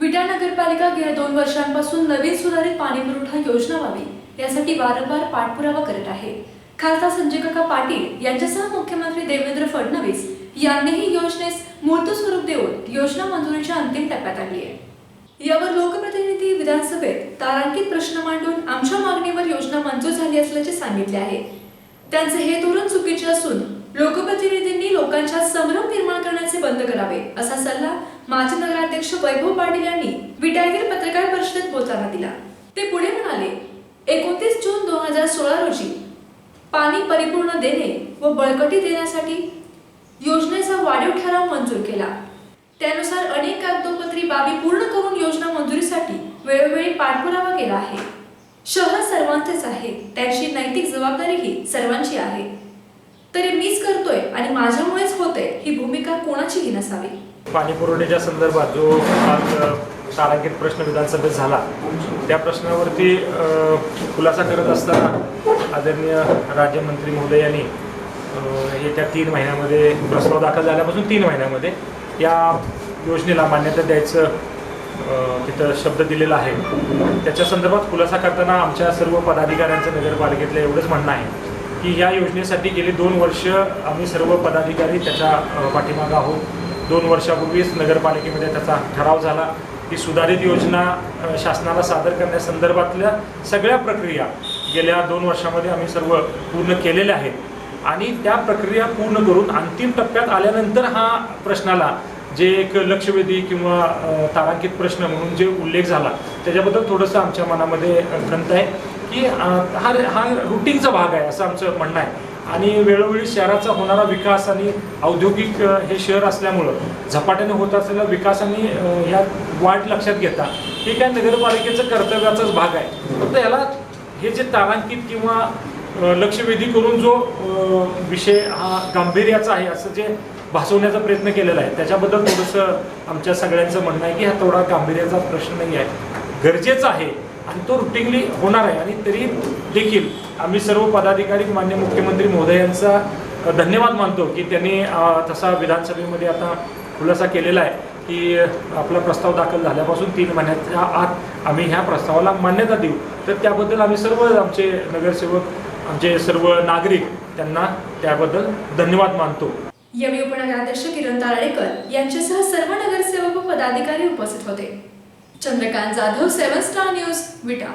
विटा नगरपालिका गेल्या दोन वर्षांपासून नवीन सुधारित पाणी पुरवठा योजना व्हावी यासाठी वारंवार पाठपुरावा करत आहे. खासदार संजय काका पाटील यांच्यासह मुख्यमंत्री देवेंद्र फडणवीस यांनीही योजनेस मूर्त स्वरूप देऊन योजना मंजुरीच्या अंतिम टप्प्यात आणली आहे. यावर लोकप्रतिनिधी विधानसभेत तारांकित प्रश्न मांडून आमच्या मागणीवर योजना मंजूर झाली असल्याचे सांगितले आहे. त्यांचे हे धोरण चुकीचे असून लोकप्रतिनिधींनी लोकांच्या संभ्रम बंद करावे असा सल्ला माजी नगराध्यक्ष वैभव पाटील यांनी विटा पत्रकार परिषदेत बोलताना दिला. ते पुढे म्हणाले एकोणतीस जून दोन हजार सोळा रोजी पाणी परिपूर्ण देणे व बळकटी देण्यासाठी योजनेचा वाढीव ठराव मंजूर केला. त्यानुसार अनेक कागदोपत्री बाबी पूर्ण करून योजना मंजुरीसाठी वेळोवेळी पाठपुरावा केला आहे. शहर सर्वांचेच आहे त्याची नैतिक जबाबदारीही सर्वांची आहे. तरी मीच करतोय आणि माझ्यामुळेच होतंय ही भूमिका कोणाचीही नसावी. पाणी पुरवठ्याच्या संदर्भात जो तारांकित प्रश्न विधानसभेत झाला त्या प्रश्नावरती खुलासा करत असताना आदरणीय राज्यमंत्री महोदय यांनी येत्या तीन महिन्यामध्ये प्रस्ताव दाखल झाल्यापासून तीन महिन्यामध्ये या योजनेला मान्यता द्यायचं तिथं शब्द दिलेला आहे. त्याच्या संदर्भात खुलासा करताना आमच्या सर्व पदाधिकाऱ्यांचं नगरपालिकेतलं एवढंच म्हणणं आहे. की या योजनेसाठी गेली दोन वर्ष आम्ही सर्व पदाधिकारी त्याच्या पाठीमागं आहोत. दोन वर्षापूर्वीच नगरपालिकेमध्ये त्याचा ठराव झाला की सुधारित योजना शासनाला सादर करण्यासंदर्भातल्या सगळ्या प्रक्रिया गेल्या दोन वर्षामध्ये आम्ही सर्व पूर्ण केलेल्या आहेत. आणि त्या प्रक्रिया पूर्ण करून अंतिम टप्प्यात आल्यानंतर हा प्रश्नाला जे एक लक्षवेधी किंवा तारांकित प्रश्न म्हणून जे उल्लेख झाला त्याच्याबद्दल थोडंसं आमच्या मनामध्ये ग्रंथ आहे. की हा हा रुटीनचा भाग आहे असं आमचं म्हणणं आहे. आणि वेळोवेळी शहराचा होणारा विकास आणि औद्योगिक हे शहर असल्यामुळं झपाट्याने होत असलेला विकास आणि ह्या वाट लक्षात घेता हे काय नगरपालिकेचं कर्तव्याचाच भाग आहे. फक्त याला हे जे तारांकित किंवा लक्षवेधी करून जो विषय हा गांभीर्याचा आहे असं जे भासवण्याचा प्रयत्न केलेला आहे त्याच्याबद्दल थोडंसं आमच्या सगळ्यांचं म्हणणं आहे की हा थोडा गांभीर्याचा प्रश्न नाही आहे. गरजेचं आहे आणि तो रुटीनली होणार आहे. आणि तरी देखील आम्ही सर्व पदाधिकारी मान्य मुख्यमंत्री महोदयांचा धन्यवाद मानतो की त्यांनी तसा विधानसभेमध्ये आता खुलासा केलेला आहे की आपला प्रस्ताव दाखल झाल्यापासून तीन महिन्याच्या आत आम्ही ह्या प्रस्तावाला मान्यता देऊ. तर त्याबद्दल आम्ही सर्व आमचे नगरसेवक आमचे सर्व नागरिक त्यांना त्याबद्दल धन्यवाद मानतो. यावेळी उपनगराध्यक्ष किरण ताराळेकर यांच्यासह सर्व नगरसेवक व पदाधिकारी उपस्थित होते. Chandrakant Jadhav seven star news Vita.